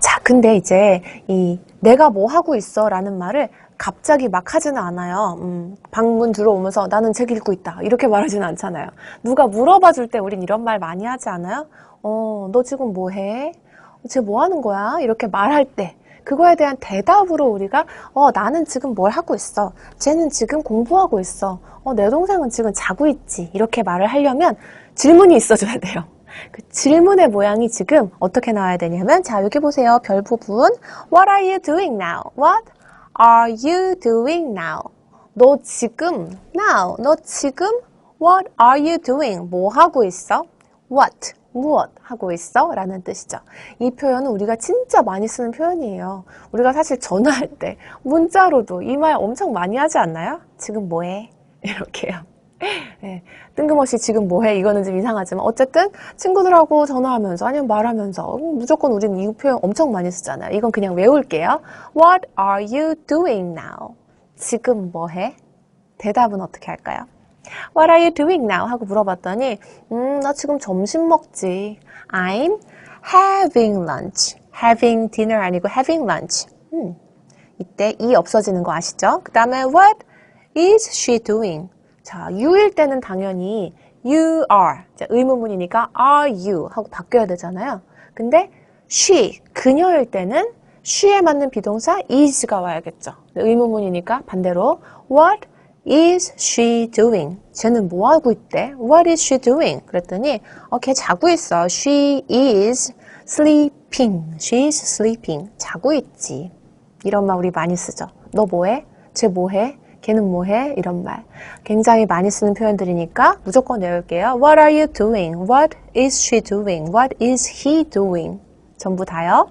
자, 근데 이제 이 내가 뭐 하고 있어 라는 말을 갑자기 막 하지는 않아요. 음, 방문 들어오면서 나는 책 읽고 있다. 이렇게 말하지는 않잖아요. 누가 물어봐 줄 때 우린 이런 말 많이 하지 않아요? 어, 너 지금 뭐 해? 쟤 뭐 하는 거야? 이렇게 말할 때. 그거에 대한 대답으로 우리가, 어, 나는 지금 뭘 하고 있어. 쟤는 지금 공부하고 있어. 어, 내 동생은 지금 자고 있지. 이렇게 말을 하려면 질문이 있어줘야 돼요. 그 질문의 모양이 지금 어떻게 나와야 되냐면, 자, 여기 보세요. 별 부분. What are you doing now? What are you doing now? 너 지금, now, 너 지금 What are you doing? 뭐 하고 있어? What, 무엇 하고 있어? 라는 뜻이죠. 이 표현은 우리가 진짜 많이 쓰는 표현이에요. 우리가 사실 전화할 때, 문자로도 이 말 엄청 많이 하지 않나요? 지금 뭐해? 이렇게요. 네, 뜬금없이 지금 뭐해? 이거는 좀 이상하지만 어쨌든 친구들하고 전화하면서 아니면 말하면서 음, 무조건 우리는 이 표현 엄청 많이 쓰잖아요. 이건 그냥 외울게요. What are you doing now? 지금 뭐해? 대답은 어떻게 할까요? What are you doing now? 하고 물어봤더니 음, 나 지금 점심 먹지. I'm having lunch. having dinner 아니고 having lunch. 음, 이때 이 없어지는 거 아시죠? 그 다음에 what is she doing? 자, you일 때는 당연히 you are. 자, 의문문이니까 are you 하고 바뀌어야 되잖아요. 근데 she, 그녀일 때는 she에 맞는 비동사 is가 와야겠죠. 의문문이니까 반대로 what is she doing? 쟤는 뭐 하고 있대? What is she doing? 그랬더니 어, 걔 자고 있어. She is sleeping. She is sleeping. 자고 있지. 이런 말 우리 많이 쓰죠. 너 뭐해? 쟤 뭐해? 걔는 뭐해? 이런 말. 굉장히 많이 쓰는 표현들이니까 무조건 외울게요. What are you doing? What is she doing? What is he doing? 전부 다요.